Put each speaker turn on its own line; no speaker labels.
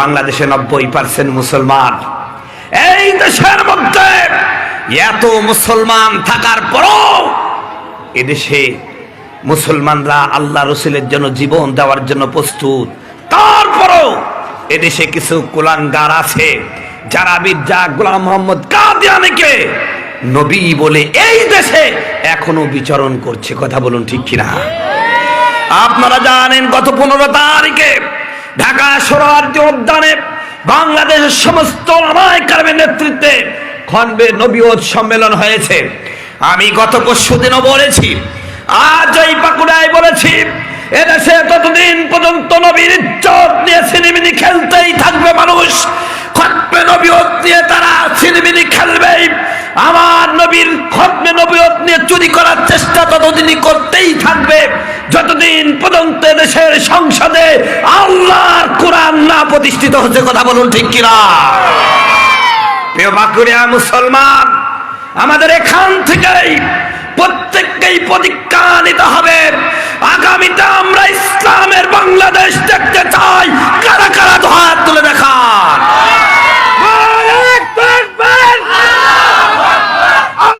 বাংলাদেশে নব্বই পার্সেন্ট মুসলমান। এই দেশের মধ্যে এত মুসলমান থাকার পরও এদেশে মুসলমানরা আল্লাহ রসুলের জন্য জীবন দেওয়ার জন্য প্রস্তুত। তারপরও এদেশে কিছু কুলাঙ্গার আছে, যারা মির্জা গোলাম মোহাম্মদ কাদিয়ানিকে নবী বলে এই দেশে এখনও বিচরণ করছে। কথা বলুন ঠিক কিনা? আপনারা জানেন গত পনেরো তারিখে ঢাকা সোহরাওয়ার্দী উদ্যানে বাংলাদেশের সমস্ত আমায়কারের নেতৃত্বে খনবে নবীয়ত সম্মেলন হয়েছে। আমি গত পরশু দিনও বলেছি, আজ এই বাঁকুড়ায় বলেছি, এদেশে ততদিন পর্যন্ত নবীর ইজ্জত নিয়ে সিনেমিনি খেলতেই থাকবে মানুষ খতমে নবীয়ত নিয়ে তারা সিনেমিনি খেলবে আমার নবীর খতমে নবীয়ত নিয়ে চুরি করার চেষ্টা ততদিনই যতদিন পর্যন্ত দেশের সংসদে আল্লাহর কোরআন না প্রতিষ্ঠিত হচ্ছে কথা বলুন ঠিক কিনা? প্রিয় বাকুরিয়া মুসলমান, আমাদের এখান থেকেই প্রত্যেককেই প্রতিজ্ঞা নিতে হবে। আগামীতে আমরা ইসলামের বাংলাদেশ